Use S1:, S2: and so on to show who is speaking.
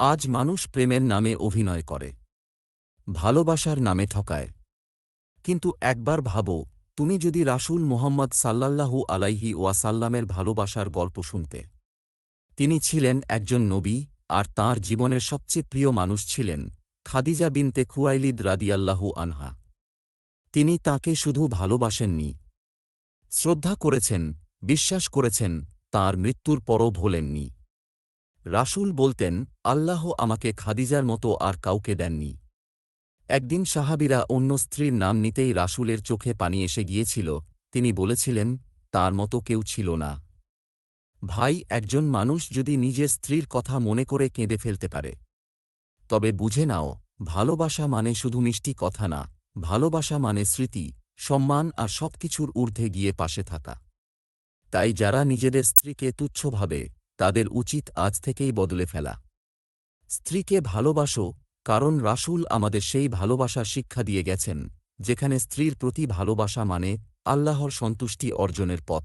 S1: আজ মানুষ প্রেমের নামে অভিনয় করে। ভালোবাসার নামে ঠকায়। কিন্তু একবার ভাবো, তুমি যদি রাসূল মোহাম্মদ সাল্লাল্লাহু আলাইহি ওয়াসাল্লামের ভালোবাসার গল্প শুনতে। তিনি ছিলেন একজন নবী, আর তাঁর জীবনের সবচেয়ে প্রিয় মানুষ ছিলেন খাদিজা বিনতে খুয়াইলিদ রাদিয়াল্লাহু আনহা। তিনি তাকে শুধু ভালোবাসেননি। শ্রদ্ধা করেছেন, বিশ্বাস করেছেন, তার মৃত্যুর পরও ভোলেননি। রাসূল বলতেন, আল্লাহ আমাকে খাদিজার মতো আর কাউকে দেননি। একদিন সাহাবিরা অন্য স্ত্রীর নাম নিতেই রাসূলের চোখে পানি এসে গিয়েছিল। তিনি বলেছিলেন, তার মতো কেউ ছিল না। ভাই, একজন মানুষ যদি নিজের স্ত্রীর কথা মনে করে কেঁদে ফেলতে পারে। তবে বুঝে নাও, ভালোবাসা মানে শুধু মিষ্টি কথা না, ভালোবাসা মানে স্মৃতি, সম্মান আর সবকিছুর ঊর্ধ্বে গিয়ে পাশে থাকা। তাই যারা নিজেদের স্ত্রীকে তুচ্ছ ভাবে তাদের উচিত আজ থেকেই বদলে ফেলা। স্ত্রীকে ভালোবাসো, কারণ রাসুল আমাদের সেই ভালোবাসার শিক্ষা দিয়ে গেছেন, যেখানে স্ত্রীর প্রতি ভালোবাসা মানে আল্লাহর সন্তুষ্টি অর্জনের পথ।